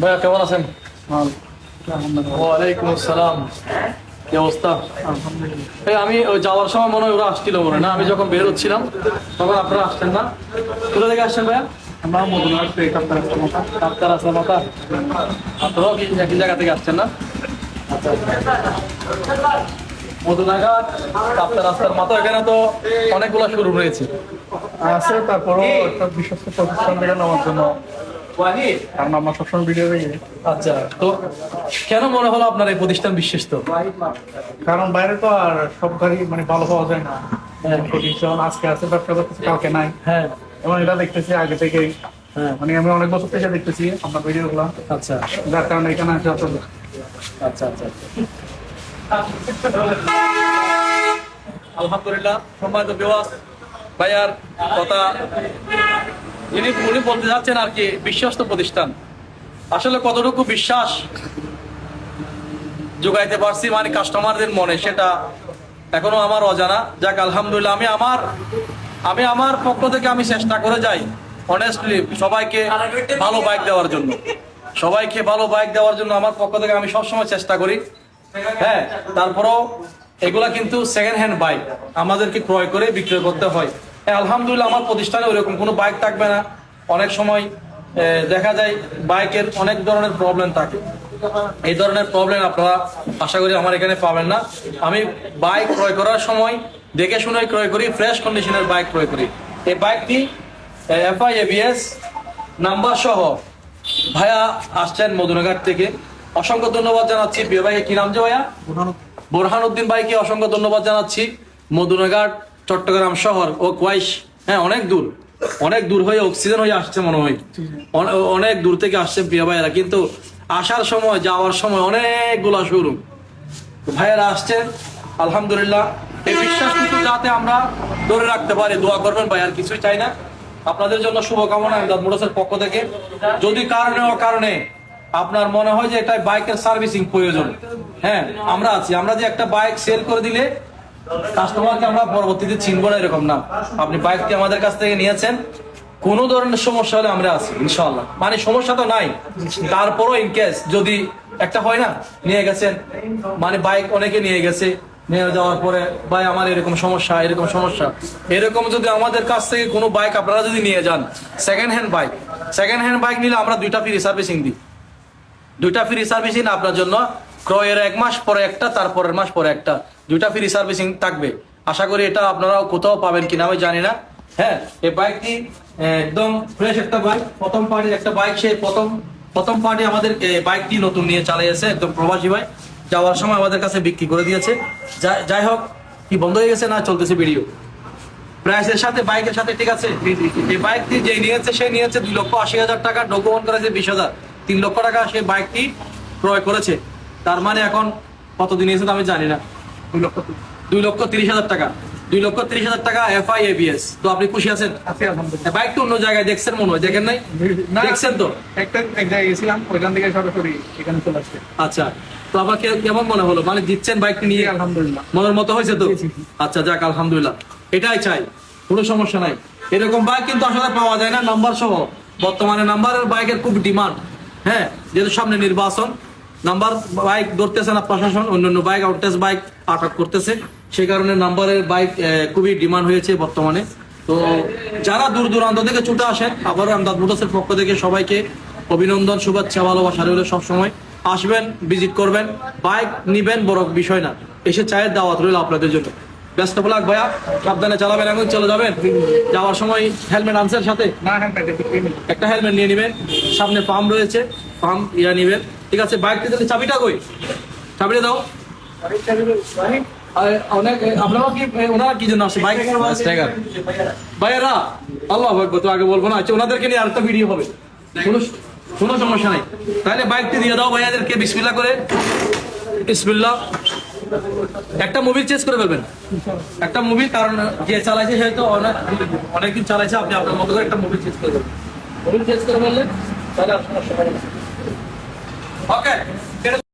ভাইয়া কেমন আছেন? ওয়ালাইকুম আসসালাম। কি অবস্থা? এই আমি যাওয়ার সময় মনে হয় ওরা আসছিল মনে না? আমি যখন বের হচ্ছিলাম তখন আপনারা আসছেন না? কোথা থেকে আসছেন ভাইয়া? আমরা থেকে কাপ্তার মাথা। ডাক্তার আসলাম আপনারাও কি একই জায়গা থেকে আসছেন না? আচ্ছা। কাপ্তার রাস্তার মাথা এখানে তো অনেকগুলো শুরু রয়েছে। আছে তারপরও একটা বিশ্বস্ত প্রতিষ্ঠান থেকে নেওয়ার জন্য কারণ আমরা সবসময় ভিডিও দেখি আচ্ছা তো কেন মনে হলো আপনার এই প্রতিষ্ঠান বিশ্বস্ত? কারণ বাইরে তো আর সব গাড়ি মানে ভালো পাওয়া যায় না। প্রতিষ্ঠান আজকে আছে ব্যবসা করতেছে কাউকে নাই। হ্যাঁ। এবং এটা দেখতেছি আগে থেকে হ্যাঁ। মানে আমি অনেক বছর থেকে দেখতেছি আপনার ভিডিও গুলো আচ্ছা। যার কারণে এখানে আসা আচ্ছা আচ্ছা। আলহামদুলিল্লাহ সম্মানিত বিওয়াস ভাইয়ার কথা যিনি উনি বলতে যাচ্ছেন আর কি, বিশ্বস্ত প্রতিষ্ঠান। আসলে কতটুকু বিশ্বাস যোগাইতে পারছি মানে কাস্টমারদের মনে, সেটা এখনও আমার অজানা। যাক, আলহামদুলিল্লাহ, আমি আমার আমি আমার পক্ষ থেকে আমি চেষ্টা করে যাই অনেস্টলি সবাইকে ভালো বাইক দেওয়ার জন্য। সবাইকে ভালো বাইক দেওয়ার জন্য আমার পক্ষ থেকে আমি সবসময় চেষ্টা করি। হ্যাঁ তারপরেও এগুলা কিন্তু সেকেন্ড হ্যান্ড বাইক আমাদেরকে ক্রয় করে বিক্রয় করতে হয় হ্যাঁ। আলহামদুলিল্লাহ আমার প্রতিষ্ঠানে ওইরকম কোনো বাইক থাকবে না। অনেক সময় দেখা যায় বাইকের অনেক ধরনের প্রবলেম থাকে। এই ধরনের প্রবলেম আপনারা আশা করি আমার এখানে পাবেন না। আমি বাইক ক্রয় করার সময় দেখে শুনে ক্রয় করি ফ্রেশ কন্ডিশনের বাইক ক্রয় করি। এই বাইকটি এফআই এবিএস নাম্বার সহ ভাইয়া আসছেন মধুনাঘাট থেকে। অসংখ্য ধন্যবাদ জানাচ্ছি। প্রিয় ভাইকে কি নাম যে ভাইয়া? বোরহান উদ্দিন ভাইকে অসংখ্য ধন্যবাদ জানাচ্ছি। মধুনাঘাট চট্টগ্রাম শহর ও কোয়াইশ হ্যাঁ অনেক দূর। অনেক দূর হয়ে অক্সিজেন হয়ে আসছে মনে হয়। অনেক দূর থেকে আসছে প্রিয় ভাইয়েরা। কিন্তু আসার সময়, যাওয়ার সময় অনেকগুলা শোরুম ভাইয়েরা আসছেন আলহামদুলিল্লাহ। এই বিশ্বাস কিন্তু যাতে আমরা ধরে রাখতে পারি, দোয়া করবেন ভাই, আর কিছুই চাই না। আপনাদের জন্য শুভকামনা আমদাদ পক্ষ থেকে। যদি কারণে ও কারণে আপনার মনে হয় যে এটা বাইকের সার্ভিসিং প্রয়োজন হ্যাঁ আমরা আছি। আমরা যে একটা বাইক সেল করে দিলে কাস্টমারকে আমরা পরবর্তীতে চিনবো না এরকম না। আপনি বাইকটি আমাদের কাছ থেকে নিয়েছেন। কোনো ধরনের সমস্যা হলে আমরা আছি ইনশাল্লাহ মানে সমস্যা তো নাই। তারপরও ইন কেস যদি একটা হয় না, নিয়ে গেছেন। মানে বাইক অনেকে নিয়ে গেছে। নিয়ে যাওয়ার পরে, ভাই, আমার এরকম সমস্যা এরকম সমস্যা। এরকম যদি আমাদের কাছ থেকে কোনো বাইক আপনারা যদি নিয়ে যান second hand bike second hand bike নিলে আমরা দুইটা ফ্রি সার্ভিসিং দিই। দুইটা ফ্রি সার্ভিসিং আপনার জন্য। ক্রয়ের এক মাস পরে একটা, তারপরের মাস পরে একটা। দুইটা ফ্রি সার্ভিসিং থাকবে। আশা করি এটা আপনারাও কোথাও পাবেন কিনা আমি জানি না। হ্যাঁ এই বাইকটি একদম ফ্রেশ একটা বাইক প্রথম পার্টির একটা বাইক সে প্রথম প্রথম পার্টি আমাদের বাইকটি নতুন নিয়ে চালিয়েছে একদম প্রবাসী ভাই। যাওয়ার সময় আমাদের কাছে বিক্রি করে দিয়েছে। যাই হোক, কি বন্ধ হয়ে গেছে না চলতেছে ভিডিও প্রাইসের সাথে বাইকের সাথে ঠিক আছে? এই বাইকটি যে নিয়েছে, সে নিয়েছে দুই লক্ষ আশি হাজার টাকা। ডকুমেন্ট করেছে বিশ হাজার। তিন লক্ষ টাকা সে বাইকটি ক্রয় করেছে। তার মানে এখন কত দিন এসে আমি জানি না। দুই লক্ষ দুই লক্ষ তিরিশ হাজার টাকা। দুই লক্ষ তিরিশ হাজার টাকা এফআই এবিএস তো আপনি খুশি আছেন? বাইক তো অন্য জায়গায় দেখছেন মনে হয় দেখেন নাই? দেখছেন তো? একটা এক জায়গায় গেছিলাম ওইখান থেকে সরাসরি এখানে চলে আসছে। আচ্ছা। তো কেমন মনে হলো? মানে দিচ্ছেন বাইকটি নিয়ে? আলহামদুলিল্লাহ। মনের মতো হয়েছে তো। আচ্ছা যাক আলহামদুলিল্লাহ। এটাই চাই। কোনো সমস্যা নাই। এরকম বাইক কিন্তু আসলে পাওয়া যায় না নাম্বার সহ বর্তমানে নাম্বারের বাইকের খুব ডিমান্ড। হ্যাঁ যেহেতু সামনে নির্বাচন নাম্বার বাইক ধরতেছে না প্রশাসন অন্যান্য বাইক আউটটেস বাইক আটক করতেছে। সেই কারণে নাম্বারের বাইক খুবই ডিমান্ড হয়েছে বর্তমানে। তো যারা দূর দূরান্ত থেকে ছুটে আসেন আবারও আমদাদ মোটরসের পক্ষ থেকে সবাইকে অভিনন্দন শুভেচ্ছা ভালোবাসা রইল সবসময়। আসবেন ভিজিট করবেন বাইক নিবেন বড় বিষয় না। এসে চায়ের দাওয়াত রইল আপনাদের জন্য। ব্যস্ত বলাক ভাইয়া সাবধানে চালাবেন এখন চলে যাবেন? যাওয়ার সময় হেলমেট আনসার সাথে? হ্যাঁ একটা হেলমেট নিয়ে নেবেন। সামনে পাম্প রয়েছে পাম্প ইয়া নেবেন। ঠিক আছে বাইকটি তাহলে চাবিটা কই? চাবিটা দাও। অনেক আপনারা কি ওনারা কি জন্য আসছে বাইক ভাইয়েরা আল্লাহ আগে বলব না আচ্ছা ওনাদেরকে নিয়ে আরেকটা ভিডিও হবে। কোনো সমস্যা নাই। তাহলে বাইকটি দিয়ে দাও ভাইয়াদেরকে বিসমিল্লা করে। বিসমিল্লা একটা মুভি চেঞ্জ করে ফেলবেন। একটা মুভি কারণ যে চালাইছে সে তো অনেক অনেকদিন চালাইছে আপনি আপনার মতো করে একটা মুভি চেঞ্জ করে দেবেন। মুভি চেঞ্জ করে ফেললে তাহলে আর সমস্যা হবে না। ఓకే